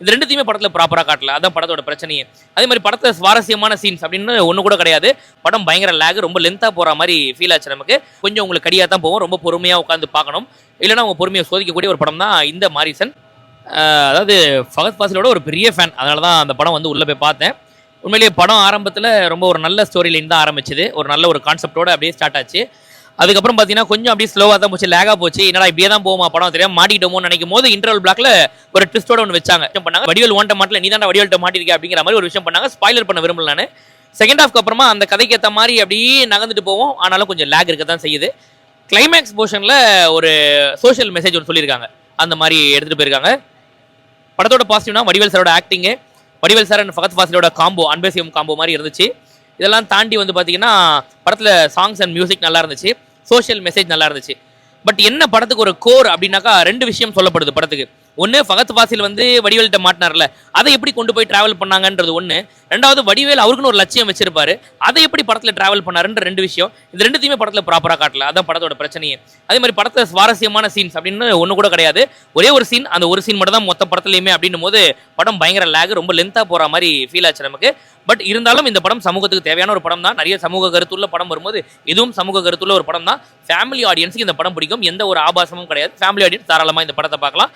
இது ரெண்டுத்தையுமே படத்தில் ப்ராப்பராக காட்டல. அதான் படத்தோட பிரச்சனையே. அதே மாதிரி படத்தில் சுவாரஸ்யமான சீன்ஸ் அப்படின்னு ஒன்று கூட கிடையாது. படம் பயங்கர லேக் ரொம்ப லென்த்தாக போகிற மாதிரி ஃபீல் ஆச்சு நமக்கு. கொஞ்சம் உங்களுக்கு கடியாக தான் போவோம் ரொம்ப பொறுமையாக உட்காந்து பார்க்கணும். இல்லைன்னா உங்கள் பொறுமையை சோதிக்கக்கூடிய ஒரு படம் தான் இந்த மாரிசன். அதாவது ஃபகத் ஃபாசிலோட ஒரு பெரிய ஃபேன் அதனால தான் அந்த படம் வந்து உள்ளே போய் பார்த்தேன். உண்மையிலேயே படம் ஆரம்பத்தில் ரொம்ப ஒரு நல்ல ஸ்டோரி லைன் தான் ஆரம்பிச்சது. ஒரு நல்ல ஒரு கான்செப்டோட அப்படியே ஸ்டார்ட் ஆச்சு. அதுக்கப்புறம் பார்த்தீங்கன்னா கொஞ்சம் அப்படியே ஸ்லோவாக தான் போச்சு லேகாக போச்சு. என்னடா இப்படியே தான் போகுமா படம்? தெரியாம மாட்டிக்கிட்டோமோன்னு நினைக்கும் போது இன்டர்வல் பிளாக்ல ஒரு ட்விஸ்டோட ஒன்று வச்சாங்க. பண்ணாங்க? வடிவல் ஓட்ட மாட்டல நீ தான் வடிவல்ட்ட மாட்டிருக்கே அப்படிங்கிற மாதிரி ஒரு விஷயம் பண்ணாங்க. ஸ்பாய்லர் பண்ண விரும்பல நான். செகண்ட் ஹாஃப்க்கு அப்புறமா அந்த கதைக்கு ஏற்ற மாதிரி அப்படியே நகர்ந்துட்டு போவோம். ஆனாலும் கொஞ்சம் லேக் இருக்க தான் செய்யுது. கிளைமேக்ஸ் போர்ஷனில் ஒரு சோஷியல் மெசேஜ் ஒன்று சொல்லியிருக்காங்க. அந்த மாதிரி எடுத்துகிட்டு போயிருக்காங்க. படத்தோட பாசிட்டிவ்னா வடிவேல் சாரோட acting Vadivel sir and Fahadh ஃபாசிலோட combo அன்பேசியம் காம்போ மாதிரி இருந்துச்சு. இதெல்லாம் தாண்டி வந்து பார்த்தீங்கன்னா படத்தில் சாங்ஸ் அண்ட் மியூசிக் நல்லா இருந்துச்சு. சோஷியல் மெசேஜ் நல்லா இருந்துச்சு. பட் என்ன படத்துக்கு ஒரு கோர் அப்படின்னாக்கா ரெண்டு விஷயம் சொல்லப்படுது படத்துக்கு. ஒன்று ஃபகத் ஃபாசில் வந்து வடிவேல்கிட்ட மாட்டினார்ல. அதை எப்படி கொண்டு போய் ட்ராவல் பண்ணாங்கன்றது ஒன்று ரெண்டாவது வடிவேல் அவருக்குன்னு ஒரு லட்சியம் வச்சிருப்பாரு. அதை எப்படி படத்தில் ட்ராவல் பண்ணாருன்ற ரெண்டு விஷயம். இது ரெண்டுத்தையுமே படத்தில் ப்ராப்பராக காட்டல. அதான் படத்தோட பிரச்சனையே. அதே மாதிரி படத்தில் சுவாரஸ்யமான சீன்ஸ் அப்படின்னு ஒன்று கூட கிடையாது. ஒரே ஒரு சீன் அந்த ஒரு சீன் மட்டும் தான் மொத்த படத்துலையுமே அப்படின்னும் போது படம் பயங்கர லேக் ரொம்ப லென்த்தாக போகிற மாதிரி ஃபீல் ஆச்சு நமக்கு. பட் இருந்தாலும் இந்த படம் சமூகத்துக்கு தேவையான ஒரு படம் தான். நிறைய சமூக கருத்துள்ள படம் வரும்போது இதுவும் சமூக கருத்துள்ள ஒரு படம் தான். ஃபேமிலி ஆடியன்ஸுக்கு இந்த படம் பிடிக்கும். எந்த ஒரு ஆபாசமும் கிடையாது. ஃபேமிலி ஆடியன்ஸ் தாராளமாக இந்த படத்தை பார்க்கலாம்.